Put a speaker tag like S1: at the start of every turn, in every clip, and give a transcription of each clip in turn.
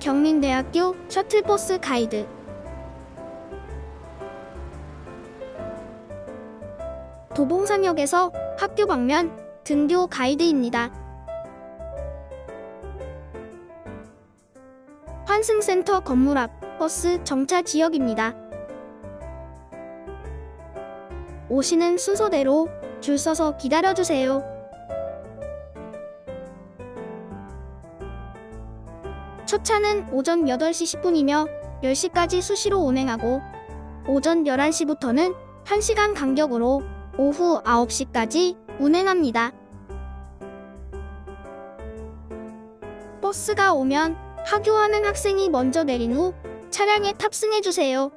S1: 경민대학교 셔틀버스 가이드 도봉산역에서 학교 방면 등교 가이드입니다. 환승센터 건물 앞 버스 정차 지역입니다. 오시는 순서대로 줄 서서 기다려주세요. 첫 차는 오전 8시 10분이며 10시까지 수시로 운행하고 오전 11시부터는 1시간 간격으로 오후 9시까지 운행합니다. 버스가 오면 하교하는 학생이 먼저 내린 후 차량에 탑승해 주세요.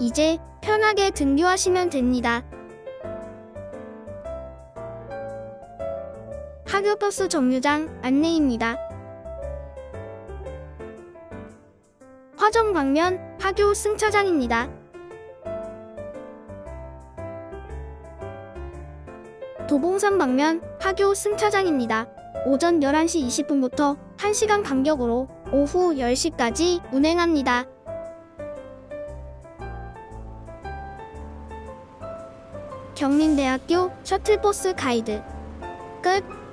S1: 이제 편하게 등교하시면 됩니다. 하교버스 정류장 안내입니다. 화정 방면 하교 승차장입니다. 도봉산 방면 하교 승차장입니다. 오전 11시 20분부터 1시간 간격으로 오후 10시까지 운행합니다. 경민대학교 셔틀버스 가이드 끝